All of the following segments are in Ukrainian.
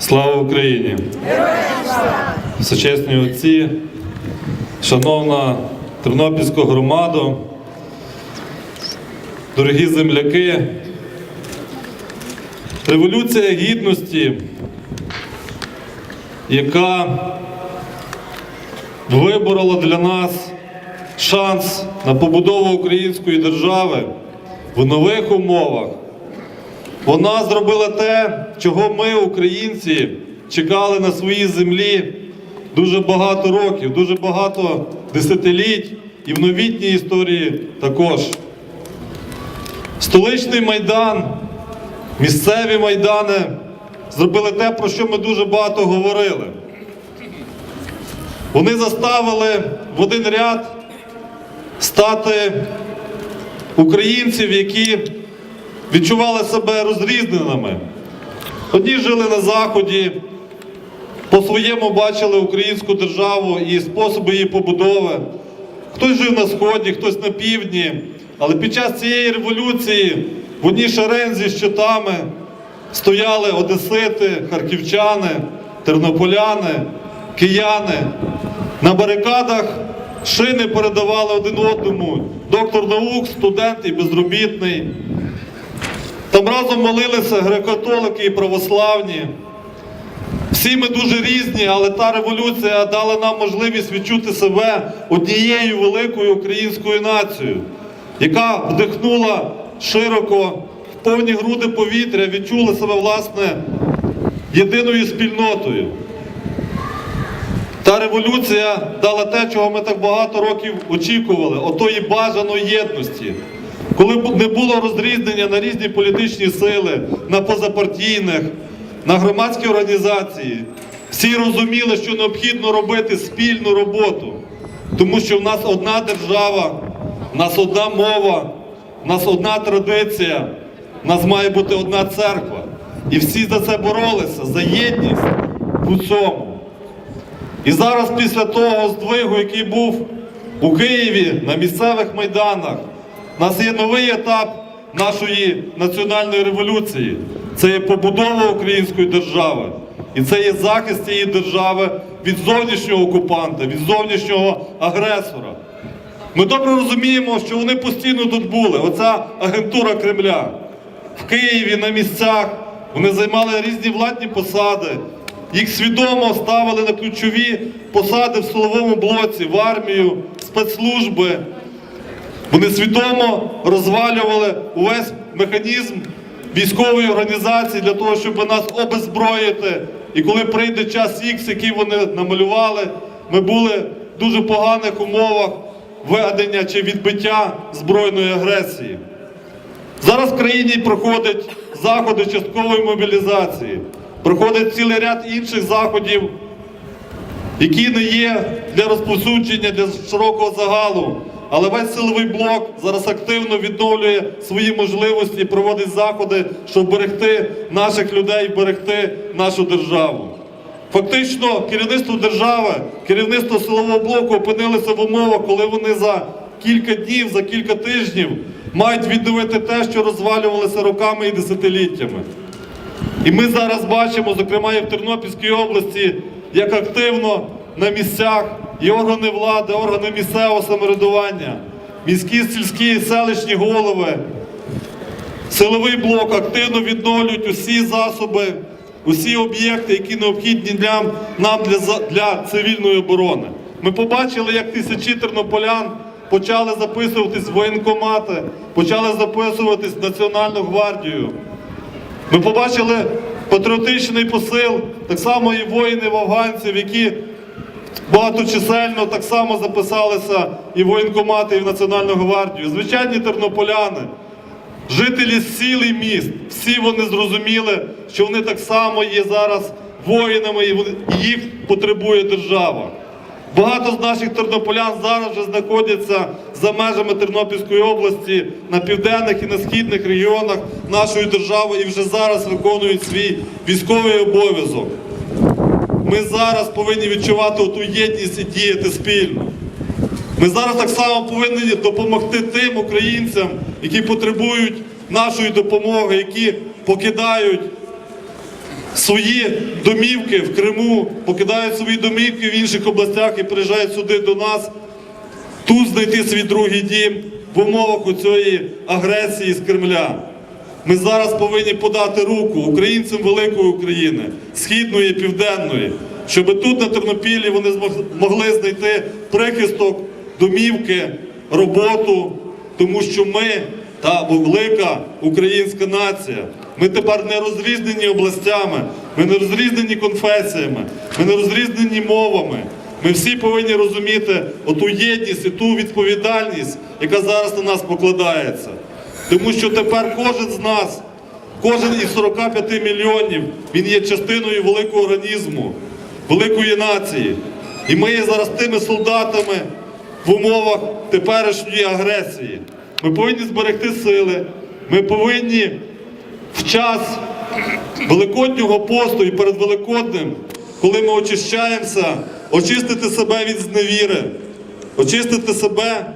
Слава Україні! Сучасні отці, шановна Тернопільська громада, дорогі земляки, Революція Гідності, яка виборола для нас шанс на побудову української держави в нових умовах. Вона зробила те, чого ми, українці, чекали на своїй землі дуже багато років, дуже багато десятиліть і в новітній історії також. Столичний майдан, місцеві майдани зробили те, про що ми дуже багато говорили. Вони заставили в один ряд стати українців, які відчували себе розрізненими. Одні жили на Заході, по-своєму бачили українську державу і способи її побудови. Хтось жив на Сході, хтось на півдні. Але під час цієї революції в одній шерензі з щитами стояли одесити, харківчани, тернополяни, кияни. На барикадах шини передавали один одному. Доктор наук, студент і безробітний. Там разом молилися греко-католики і православні. Всі ми дуже різні, але та революція дала нам можливість відчути себе однією великою українською нацією, яка вдихнула широко в повні груди повітря, відчула себе власне єдиною спільнотою. Та революція дала те, чого ми так багато років очікували, отої бажаної єдності. Коли не було розрізнення на різні політичні сили, на позапартійних, на громадські організації, всі розуміли, що необхідно робити спільну роботу, тому що в нас одна держава, в нас одна мова, в нас одна традиція, в нас має бути одна церква. І всі за це боролися, за єдність в усьому. І зараз після того здвигу, який був у Києві на місцевих майданах, у нас є новий етап нашої національної революції. Це є побудова української держави. І це є захист цієї держави від зовнішнього окупанта, від зовнішнього агресора. Ми добре розуміємо, що вони постійно тут були. Оця агентура Кремля. В Києві на місцях вони займали різні владні посади. Їх свідомо ставили на ключові посади в силовому блоці, в армію, спецслужби. Вони свідомо розвалювали увесь механізм військової організації для того, щоб нас обезброїти. І коли прийде час Х, який вони намалювали, ми були в дуже поганих умовах ведення чи відбиття збройної агресії. Зараз в країні проходять заходи часткової мобілізації, проходить цілий ряд інших заходів, які не є для розповсюдження для широкого загалу. Але весь силовий блок зараз активно відновлює свої можливості і проводить заходи, щоб берегти наших людей, берегти нашу державу. Фактично, керівництво держави, керівництво силового блоку опинилися в умовах, коли вони за кілька днів, за кілька тижнів мають відновити те, що розвалювалося роками і десятиліттями. І ми зараз бачимо, зокрема і в Тернопільській області, як активно на місцях і органи влади, органи місцевого самоврядування, міські, сільські селищні голови, силовий блок активно відновлюють усі засоби, усі об'єкти, які необхідні для, нам для, для цивільної оборони. Ми побачили, як тисячі тернополян почали записуватись в воєнкомати, почали записуватись в Національну гвардію. Ми побачили патріотичний посил, так само і воїнів афганців, які багаточисельно так само записалися і воєнкомати, і в Національну гвардію. Звичайні тернополяни, жителі і міст, всі вони зрозуміли, що вони так само є зараз воїнами, і їх потребує держава. Багато з наших тернополян зараз вже знаходяться за межами Тернопільської області на південних і на східних регіонах нашої держави і вже зараз виконують свій військовий обов'язок. Ми зараз повинні відчувати ту єдність і діяти спільно. Ми зараз так само повинні допомогти тим українцям, які потребують нашої допомоги, які покидають свої домівки в Криму, покидають свої домівки в інших областях і приїжджають сюди до нас, тут знайти свій другий дім в умовах цієї агресії з Кремля. Ми зараз повинні подати руку українцям великої України, східної південної, щоб тут на Тернопіллі вони змог- могли знайти прихисток, домівки, роботу, тому що ми та велика українська нація. Ми тепер не розрізнені областями, ми не розрізнені конфесіями, ми не розрізнені мовами. Ми всі повинні розуміти оту єдність і ту відповідальність, яка зараз на нас покладається. Тому що тепер кожен з нас, кожен із 45 мільйонів, він є частиною великого організму, великої нації. І ми є зараз тими солдатами в умовах теперішньої агресії. Ми повинні зберегти сили, ми повинні в час Великоднього посту і перед Великоднем, коли ми очищаємося, очистити себе від зневіри, очистити себе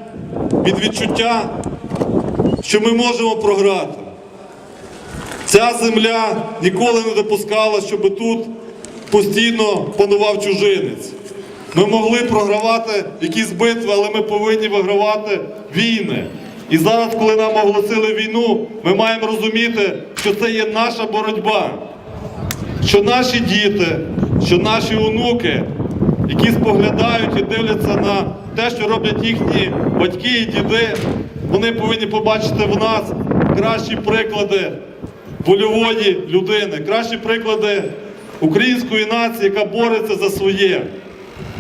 від відчуття, що ми можемо програти. Ця земля ніколи не допускала, щоб тут постійно панував чужинець. Ми могли програвати якісь битви, але ми повинні вигравати війни. І зараз, коли нам оголосили війну, ми маємо розуміти, що це є наша боротьба, що наші діти, що наші онуки, які споглядають і дивляться на те, що роблять їхні батьки і діди, вони повинні побачити в нас кращі приклади вольової людини, кращі приклади української нації, яка бореться за своє.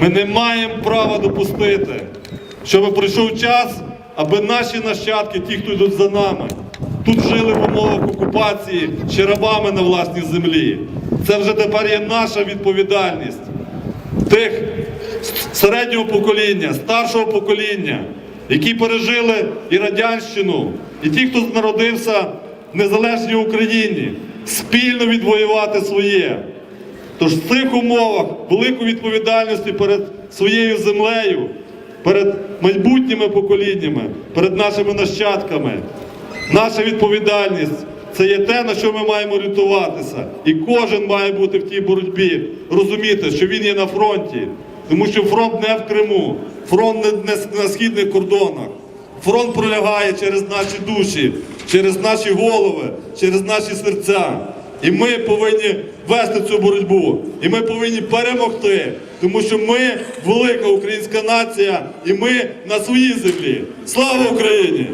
Ми не маємо права допустити, щоб прийшов час, аби наші нащадки, ті, хто йдуть за нами, тут жили в умовах окупації ще рабами на власній землі. Це вже тепер є наша відповідальність тих середнього покоління, старшого покоління, які пережили і радянщину, і ті, хто народився в незалежній Україні, спільно відвоювати своє. Тож в цих умовах великої відповідальності перед своєю землею, перед майбутніми поколіннями, перед нашими нащадками, наша відповідальність це є те, на що ми маємо рятуватися. І кожен має бути в тій боротьбі, розуміти, що він є на фронті, тому що фронт не в Криму, фронт не, на східних кордонах. Фронт пролягає через наші душі, через наші голови, через наші серця. І ми повинні вести цю боротьбу. І ми повинні перемогти, тому що ми велика українська нація, і ми на своїй землі. Слава Україні!